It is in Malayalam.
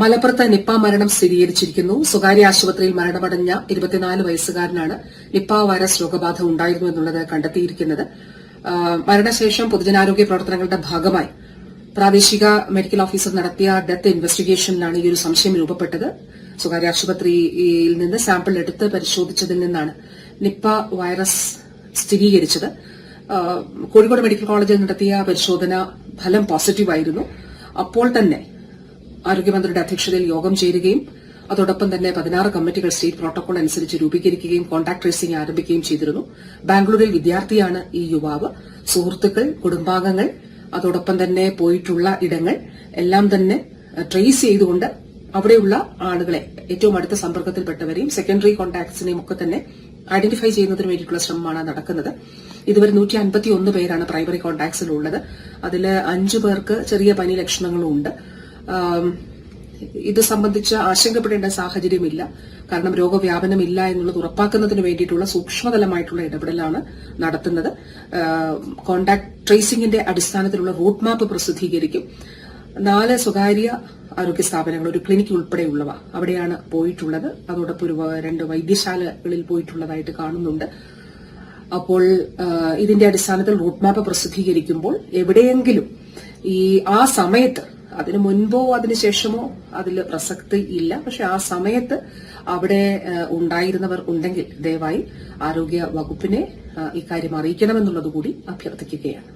മലപ്പുറത്ത് നിപ്പ മരണം സ്ഥിരീകരിച്ചിരിക്കുന്നു. സ്വകാര്യ ആശുപത്രിയിൽ മരണമടഞ്ഞ ഇരുപത്തിനാല് വയസ്സുകാരനാണ് നിപ്പ വൈറസ് രോഗബാധ ഉണ്ടായിരുന്നു എന്നുള്ളത് കണ്ടെത്തിയിരിക്കുന്നത്. മരണശേഷം പൊതുജനാരോഗ്യ പ്രവർത്തനങ്ങളുടെ ഭാഗമായി പ്രാദേശിക മെഡിക്കൽ ഓഫീസർ നടത്തിയ ഡെത്ത് ഇൻവെസ്റ്റിഗേഷനിലാണ് ഈ ഒരു സംശയം രൂപപ്പെട്ടത്. സ്വകാര്യ ആശുപത്രിയിൽ നിന്ന് സാമ്പിൾ എടുത്ത് പരിശോധിച്ചതിൽ നിന്നാണ് നിപ്പ വൈറസ് സ്ഥിരീകരിച്ചത്. കോഴിക്കോട് മെഡിക്കൽ കോളേജിൽ നടത്തിയ പരിശോധന ഫലം പോസിറ്റീവായിരുന്നു. അപ്പോൾ തന്നെ ആരോഗ്യമന്ത്രിയുടെ അധ്യക്ഷതയിൽ യോഗം ചേരുകയും അതോടൊപ്പം തന്നെ പതിനാറ് കമ്മിറ്റികൾ സ്റ്റേറ്റ് പ്രോട്ടോകോൾ അനുസരിച്ച് രൂപീകരിക്കുകയും കോൺടാക്ട് ട്രേസിംഗ് ആരംഭിക്കുകയും ചെയ്തിരുന്നു. ബാംഗ്ലൂരിൽ വിദ്യാർത്ഥിയാണ് ഈ യുവാവ്. സുഹൃത്തുക്കൾ കുടുംബാംഗങ്ങൾ അതോടൊപ്പം തന്നെ പോയിട്ടുള്ള ഇടങ്ങൾ എല്ലാം തന്നെ ട്രേസ് ചെയ്തുകൊണ്ട് അവിടെയുള്ള ആളുകളെ ഏറ്റവും അടുത്ത സമ്പർക്കത്തിൽപ്പെട്ടവരെയും സെക്കൻഡറി കോൺടാക്ട്സിനെയും ഒക്കെ തന്നെ ഐഡന്റിഫൈ ചെയ്യുന്നതിന് വേണ്ടിയിട്ടുള്ള ശ്രമമാണ് നടക്കുന്നത്. ഇതുവരെ നൂറ്റി അൻപത്തി ഒന്ന് പേരാണ് പ്രൈമറി കോൺടാക്ട്സിലുള്ളത് അതിൽ അഞ്ചു പേർക്ക് ചെറിയ പനി ലക്ഷണങ്ങളും ഉണ്ട് ആം, ഇത് സംബന്ധിച്ച് ആശങ്കപ്പെടേണ്ട സാഹചര്യമില്ല. കാരണം രോഗവ്യാപനമില്ല എന്നുള്ളത് ഉറപ്പാക്കുന്നതിന് വേണ്ടിയിട്ടുള്ള സൂക്ഷ്മതലമായിട്ടുള്ള ഇടപെടലാണ് നടത്തുന്നത്. കോണ്ടാക്ട് ട്രേസിംഗിന്റെ അടിസ്ഥാനത്തിലുള്ള റൂട്ട് മാപ്പ് പ്രസിദ്ധീകരിക്കും. നാല് സ്വകാര്യ ആരോഗ്യ സ്ഥാപനങ്ങൾ ഒരു ക്ലിനിക് ഉൾപ്പെടെയുള്ളവ അവിടെയാണ് പോയിട്ടുള്ളത്. അതോടൊപ്പം ഒരു രണ്ട് വൈദ്യശാലകളിൽ പോയിട്ടുള്ളതായിട്ട് കാണുന്നുണ്ട്. അപ്പോൾ ഇതിന്റെ അടിസ്ഥാനത്തിൽ റൂട്ട് മാപ്പ് പ്രസിദ്ധീകരിക്കുമ്പോൾ എവിടെയെങ്കിലും ഈ ആ സമയത്ത് അതിനു മുൻപോ അതിനു ശേഷമോ അതിൽ പ്രസക്തി ഇല്ല. പക്ഷെ ആ സമയത്ത് അവിടെ ഉണ്ടായിരുന്നവർ ഉണ്ടെങ്കിൽ ദയവായി ആരോഗ്യ വകുപ്പിനെ ഇക്കാര്യം അറിയിക്കണമെന്നുള്ളത് കൂടി അഭ്യർത്ഥിക്കുകയാണ്.